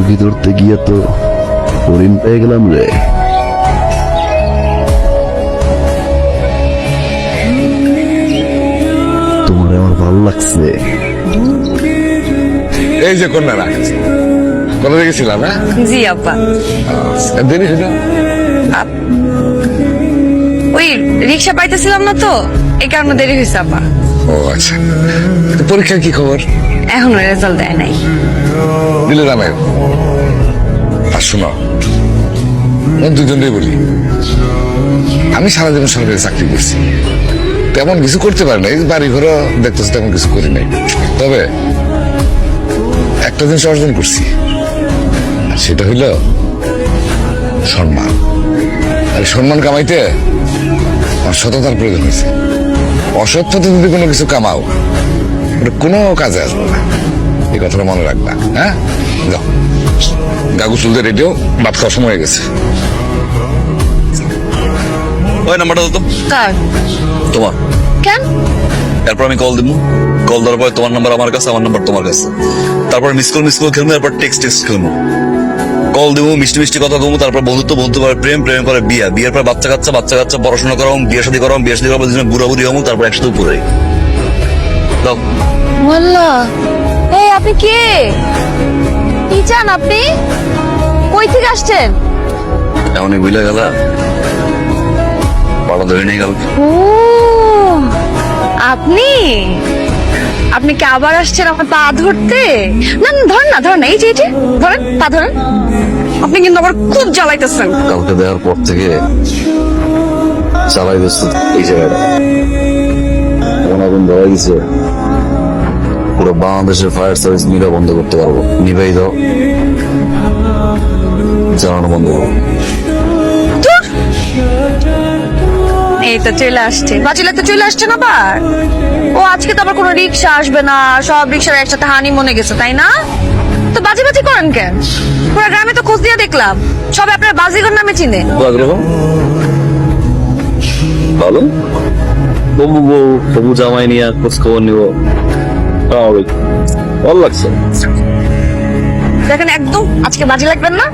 মুরগি ধরতে গিয়ে তো হরিণ পেয়ে গেলাম রে। তোমার আমার ভালো লাগছে। এই যে কন্যা রাখ কোথা থেকে ছিলাম হ্যাঁ? জি আব্বা। দেরি হইল ওই রিক্সা পাইতেছিলাম না তো এই কারণে দেরি হয়েছে আব্বা। ও আচ্ছা। পরীক্ষার কি খবর? এখনও রেজাল্ট দেয় নাই। দিলে রামায়ণ আর শোনো আমি দুজনেই বলি আমি সারা জীবন সরকারি চাকরি করছি। তেমন কিছু করতে পারি নাই বাড়ি ঘরও দেখতেছি তেমন কিছু করি নাই। তবে একটা জিনিস অর্জন করছি সেটা হইল সম্মান। আর সম্মান কামাইতে আমার সততার প্রয়োজন হয়েছে। অসৎ পথে যদি কোনো কিছু কামাও। ওটা কোনো কাজে আসবে না। এই কথাটা মনে রাখবা হ্যাঁ? যাও। গাগু চুলতে রেডিও বাপ খাওয়ার সময় হয়ে গেছে। ওই নাম্বারটা দাও তো। কার? তোমার। কেন? এরপর আমি কল দিব কল দেওয়ার পরে তোমার নাম্বার আমার কাছে আমার নাম্বার তোমার কাছে। তারপর মিস কল মিস কল খেলব এরপর টেক্সট টেক্সট খেলব কল দেবো মিষ্টি মিষ্টি কথা দেবো তারপর বন্ধুত্ব বন্ধু পরে প্রেম প্রেম পরে বিয়া। বিয়ের পর বাচ্চা কাচ্চা বাচ্চা কাচ্চা পড়াশোনা করাম বিয়ে শাদী করাম বিয়ে শাদী করাম বুড়া বুড়ি হব তারপর একসাথে উপরে। দাও। মোল্লা এই আপনি কে? কি চান আপনি? কই থেকে আসছেন? এমনই বুঝলে গেলা। পাড়া ধরে নিয়ে গেল ও আপনি? আপনি কি আবার আসছেন আমার পা ধরতে? না ধরেন না ধরেন না, এই যে এই যে, ধরেন, পা ধরেন। আপনি কিন্তু আবার খুব জ্বালাইতেছেন। কাউকে দেওয়ার পর থেকে চালাই দিচ্ছে এই জায়গাটা। আগুন ধরা গেছে। পুরো বাংলাদেশের ফায়ার সার্ভিস নিভা বন্ধ করতে পারব। নিভাই দাও জ্বালানো বন্ধ করব। এই তো চলে আসছে। বাচিলে তো চলে আসছে না আবার? ও আজকে তো আবার কোনো রিক্সা আসবে না সব রিক্সার একসাথে হানি মনে গেছে তাই না? তো বাজি বাজি করেন কেন? পুরো গ্রামে তো খোঁজ দিয়ে দেখলাম। সব আপনার বাজিগর নামে চিনে। আগ্রহ ভালো তবু বউ তবু জামাই নিয়ে খোঁজ খবর নিব। ভালো লাগছে। দেখেন একদম আজকে বাজি লাগবেন না।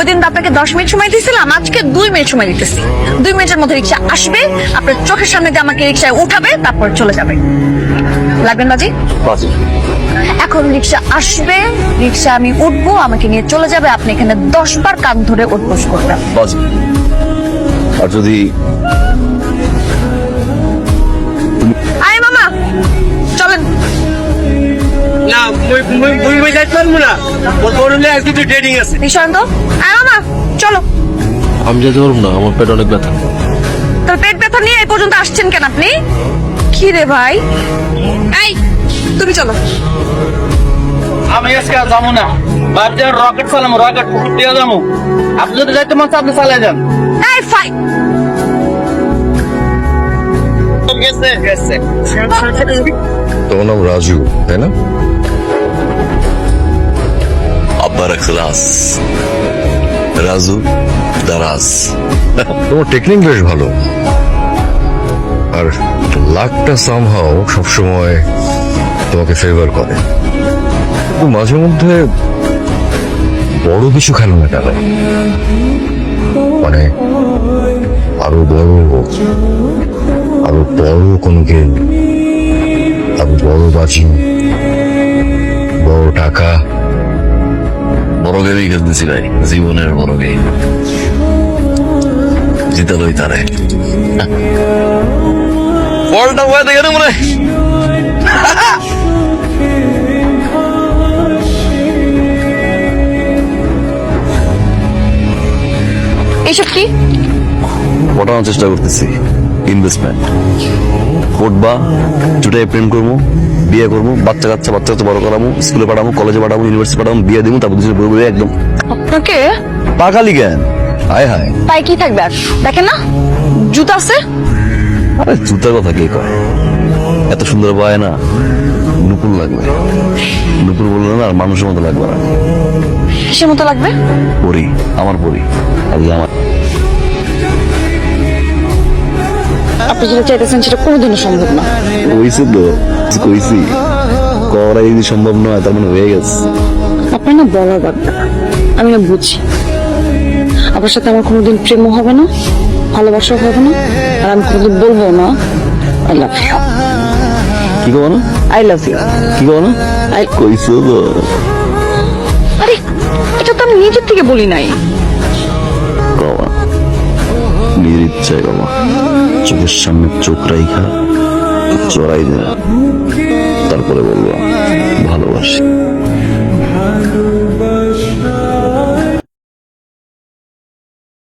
ওই দিন তো আপনাকে দশ মিনিট সময় দিয়েছিলাম আজকে দুই মিনিট সময় দিতেছি। দুই মিনিটের মধ্যে রিক্সা আসবে আপনার চোখের সামনে দিয়ে আমাকে রিক্সায় উঠাবে তারপর চলে যাবে। লাগবেন বাজি? এখন রিক্সা আসবে রিক্সা আমি উঠবো আমাকে নিয়ে চলে যাবে আপনি এখানে দশ বার কান ধরে উঠবোস করবেন আর যদি মুই মুই মুই মুই যাইতে পারব না। ওর বড় হলে একটু ট্রেডিং আছে। নিশান্ত আয় মামা চলো। আমি যেতে পারব না আমার পেট অনেক ব্যথা। তোর পেট ব্যথা নিয়ে এই পর্যন্ত আসছেন কেন আপনি? কি রে ভাই? এই তুমি চলো। আমি আজকে আর যাব না। ভাবছি রকেট চালাম রকেট দিয়ে যাব। আপনি যদি যাইতে মন আপনি চালিয়ে যান। এই ফাই গেছে গেছে। তোমার নাম রাজু তাই না? আব্বার ক্লাস রাজু দারাজ তোমার টেকনিক বেশ ভালো। আর লাকটা সামহাও সবসময় তোমাকে ফেভার করে। কিন্তু মাঝে মধ্যে বড় কিছু খেলো না কেন মানে আরও বড় আরও বড় কোনো গেম আরও বড় বাজি। খেলতেছি ভাই জীবনের বড় গেম জিতালই তারে। বলটা বয়ে দেখে মনে। হয়। এইসব কি? পটানোর চেষ্টা করতেছি। ইনভেস্টমেন্ট পড়বা চুটাই প্রেম করব। বিয়ে করব বাচ্চা কাচ্চা বাচ্চা কাচ্চা বড় করাবো স্কুলে পাঠাবো কলেজে পাঠাবো ইউনিভার্সিটি পাঠাবো বিয়ে দিব তারপর দুজনে বই একদম। আপনাকে? পাকালি জ্ঞান হায় হায়। পাই কি থাকবে আর? দেখেন না জুতা আছে? আরে জুতার কথা কে কয়? এত সুন্দর বয় না নুপুর লাগবে। নুপুর বললে না মানুষের মতো লাগবে না। কিসের মতো লাগবে? পরি আমার পরি আমার। আপনি যেটা চাইতেছেন সেটা কোনোদিনও সম্ভব না। কইছি তো কইছি। করা যদি সম্ভব নয় তার মানে হয়ে গেছে। আপনার না বলার বাদ আমি না বুঝি। আপনার সাথে আমার কোনোদিন প্রেমও হবে না ভালোবাসাও হবে না আর আমি কোনোদিন বলব না আই লাভ ইউ কি কো না? আই লাভ ইউ কি কো না? আই কইছো তো। আরে এটা তো আমি নিজের থেকে বলি নাই। কমা নিজের ইচ্ছায় কমা চোখের সামনে চোখ রাইখা চড়াই দেয় তারপরে বলব ভালোবাসি।